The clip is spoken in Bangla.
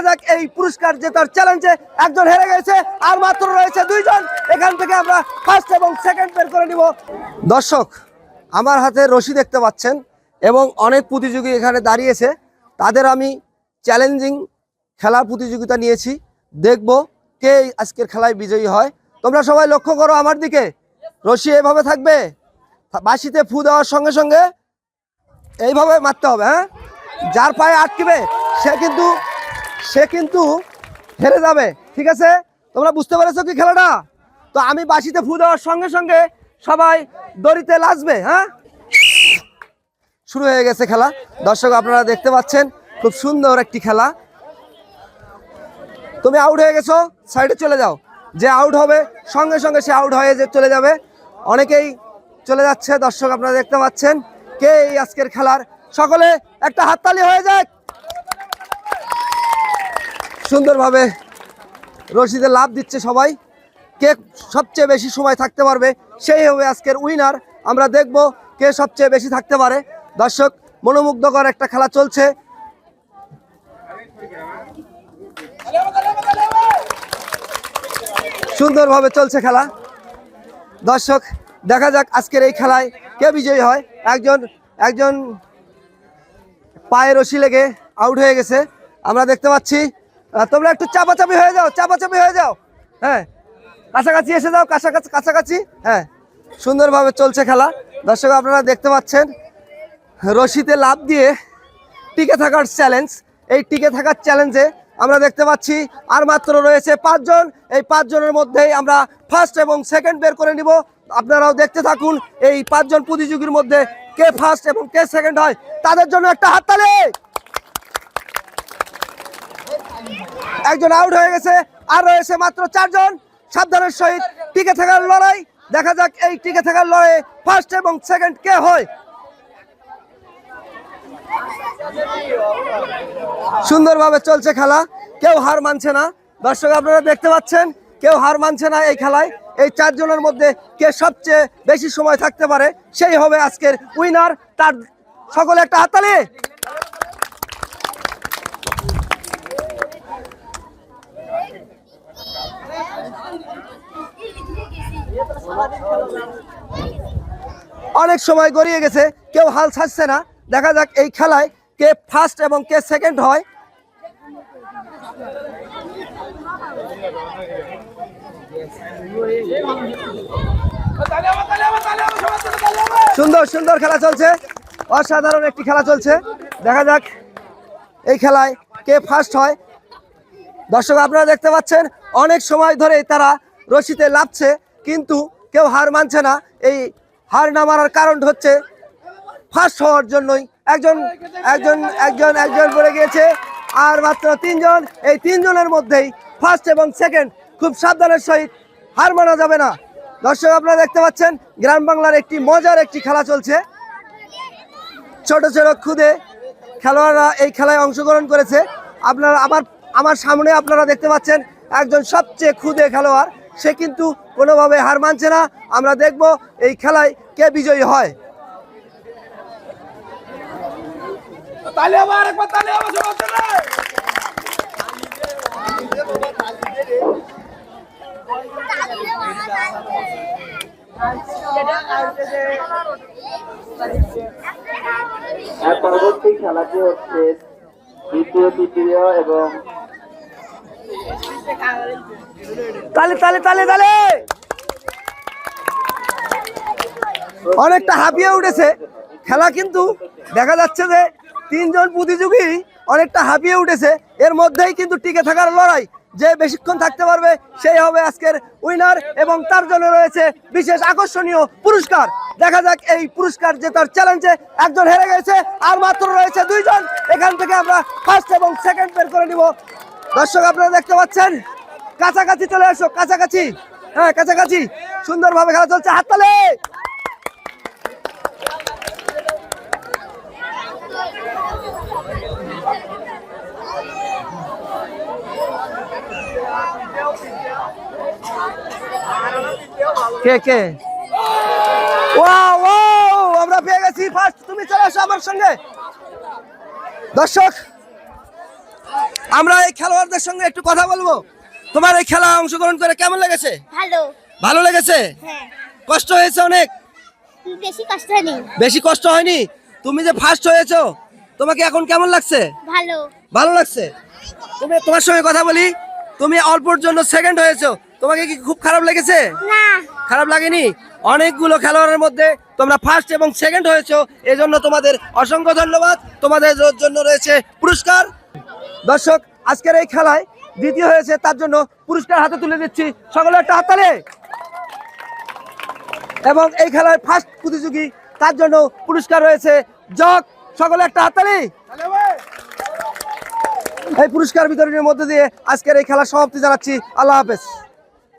দেখা যাক, এই পুরস্কার জেতার চ্যালেঞ্জে একজন হেরে গেছে, আর মাত্র রয়েছে দুইজন। এখান থেকে আমরা ফার্স্ট এবং সেকেন্ড বের করে নিব। দর্শক, আমার হাতে রশি দেখতে পাচ্ছেন, এবং অনেক প্রতিযোগী এখানে দাঁড়িয়েছে। তাদের আমি চ্যালেঞ্জিং খেলার প্রতিযোগিতা নিয়েছি। দেখব কে আজকের খেলায় বিজয়ী হয়। তোমরা সবাই লক্ষ্য করো আমার দিকে। রশি এভাবে থাকবে। বাঁশিতে ফু দেওয়ার সঙ্গে সঙ্গে এইভাবে মারতে হবে হ্যাঁ? যার পায়ে আটকিবে, সে কিন্তু সে কিন্তু হেরে যাবে, ঠিক আছে? তোমরা বুঝতে পেরেছ কি খেলাটা? তো আমি বাঁশিতে ফু দেওয়ার সঙ্গে সঙ্গে সবাই দড়িতে লাজবে হ্যাঁ? শুরু হয়ে গেছে খেলা। দর্শক, আপনারা দেখতে পাচ্ছেন, খুব সুন্দর একটি খেলা। তুমি আউট হয়ে গেছো সাইডে চলে যাও। যে আউট হবে, সঙ্গে সঙ্গে সে আউট হয়ে যে চলে যাবে। অনেকেই চলে যাচ্ছে, দর্শক, আপনারা দেখতে পাচ্ছেন। কে এই আজকের খেলার? সকলে একটা হাততালি হয়ে যাক। সুন্দরভাবে রশিদে লাভ দিচ্ছে সবাই। কে সবচেয়ে বেশি সময় থাকতে পারবে সেই হবে আজকের উইনার আমরা দেখব কে সবচেয়ে বেশি থাকতে পারে। দর্শক, মনোমুগ্ধকর একটা খেলা চলছে। সুন্দরভাবে চলছে খেলা। দর্শক, দেখা যাক আজকের এই খেলায় কে বিজয়ী হয়। একজন একজন পায়ে রশি লেগে আউট হয়ে গেছে। আমরা দেখতে পাচ্ছি তোমরা একটু চাপাচাপি হয়ে যাও, চাপাচাপি হয়ে যাও। হ্যাঁ কাছাকাছি এসে যাও, কাছাকাছি কাছাকাছি। হ্যাঁ সুন্দরভাবে চলছে খেলা। দর্শক, আপনারা দেখতে পাচ্ছেন, রশিতে লাভ দিয়ে টিকে থাকার চ্যালেঞ্জ এই টিকে থাকার চ্যালেঞ্জে আমরা দেখতে পাচ্ছি, আর মাত্র রয়েছে পাঁচজন। এই পাঁচজনের মধ্যেই আমরা ফার্স্ট এবং সেকেন্ড বের করে নিব। আপনারাও দেখতে থাকুন, এই পাঁচজন প্রতিযোগীর মধ্যে কে ফার্স্ট এবং কে সেকেন্ড হয়। তাদের জন্য একটা হাততালি! একজন আউট হয়ে গেছে, আর রয়েছে মাত্র চারজন। সাবধানের সহিত টিকে থাকার লড়াই। দেখা যাক এই টিকে থাকার লড়াই ফার্স্ট এবং সেকেন্ড কে হয়। সুন্দরভাবে চলছে খেলা। কেউ হার মানছে না। দর্শক, আপনারা দেখতে পাচ্ছেন, কেউ হার মানছে না এই খেলায়। এই চারজনের মধ্যে কে সবচেয়ে বেশি সময় থাকতে পারে, সেই হবে আজকের উইনার তার সকলে একটা হাততালি। অনেক সময় গড়িয়ে গেছে, কেউ হাল ছাড়ছে না। দেখা যাক এই খেলায় কে ফার্স্ট এবং কে সেকেন্ড হয়। সুন্দর সুন্দর খেলা চলছে। অসাধারণ একটি খেলা চলছে। দেখা যাক এই খেলায় কে ফার্স্ট হয়। দর্শক, আপনারা দেখতে পাচ্ছেন, অনেক সময় ধরে তারা রশিতে লাভছে কিন্তু কেউ হার মানছে না। এই হার না মারার কারণ হচ্ছে ফার্স্ট হওয়ার জন্যই একজন একজন একজন একজন পড়ে গিয়েছে, আর মাত্র তিনজন। এই তিনজনের মধ্যেই ফার্স্ট এবং সেকেন্ড খুব সাবধানের সহিত হার মানা যাবে না। দর্শক, আপনারা দেখতে পাচ্ছেন, গ্রাম বাংলার একটি মজার একটি খেলা চলছে। ছোট ছোট, খুদে খেলোয়াড়রা এই খেলায় অংশগ্রহণ করেছে। আপনারা আমার আমার সামনে আপনারা দেখতে পাচ্ছেন একজন সবচেয়ে খুদে খেলোয়াড়। সে কিন্তু কোনোভাবে হার মানছে না। আমরা দেখব এই খেলায় কে বিজয়ী হয়। পরবর্তী খেলাটি হচ্ছে দ্বিতীয় তৃতীয় এবং তালে তালে তালে তালে! অনেকটা হাঁপিয়ে উঠেছে। খেলা কিন্তু দেখা যাচ্ছে যে তিনজন প্রতিযোগী অনেকটা হাঁপিয়ে উঠেছে। এর মধ্যেই কিন্তু টিকে থাকার লড়াই। যে বেশিক্ষণ থাকতে পারবে, সেই হবে আজকের উইনার এবং তার জন্য রয়েছে বিশেষ আকর্ষণীয় পুরস্কার। দেখা যাক এই পুরস্কার জেতার চ্যালেঞ্জে একজন হেরে গেছে, আর মাত্র রয়েছে দুইজন। এখান থেকে আমরা ফার্স্ট এবং সেকেন্ড বের করে নিব। দর্শক, আপনারা দেখতে পাচ্ছেন? কাছাকাছি চলে আসো কাছাকাছি। হ্যাঁ কাছাকাছি। সুন্দরভাবে খেলা চলছে, হাততালে! কে কে? আমরা পেয়ে গেছি। ফার্স্ট, তুমি চলে আসো আমার সঙ্গে। দর্শক আমরা এই খেলোয়াড়দের সঙ্গে একটু কথা বলব? তোমার এই খেলা অংশগ্রহণ করে কেমন লেগেছে? ভালো। ভালো লেগেছে? হ্যাঁ। কষ্ট হয়েছে অনেক? বেশি কষ্ট হয়নি। বেশি কষ্ট হয়নি? তুমি যে ফার্স্ট হয়েছো তোমাকে এখন কেমন লাগছে? ভালো। ভালো লাগছে? তুমি তোমার সঙ্গে কথা বলি। তুমি অল্পর জন্য সেকেন্ড হয়েছো। তোমাকে কি খুব খারাপ লেগেছে? না। খারাপ লাগেনি? অনেকগুলো খেলোয়াড়ের মধ্যে তোমরা ফার্স্ট এবং সেকেন্ড হয়েছো। এজন্য তোমাদের অসংখ্য ধন্যবাদ। তোমাদের জন্য রয়েছে পুরস্কার। দর্শক, আজকের এই খেলায় দ্বিতীয় হয়েছে, তার জন্য পুরস্কার হাতে তুলে দিচ্ছি সকলে একটা হাততালে। এবং এই খেলায় ফার্স্ট প্রতিযোগী, তার জন্য পুরস্কার রয়েছে জক সকলে একটা হাততালি। এই পুরস্কার বিতরণের মধ্যে দিয়ে আজকের এই খেলার সমাপ্তি জানাচ্ছি। আল্লাহ হাফেজ।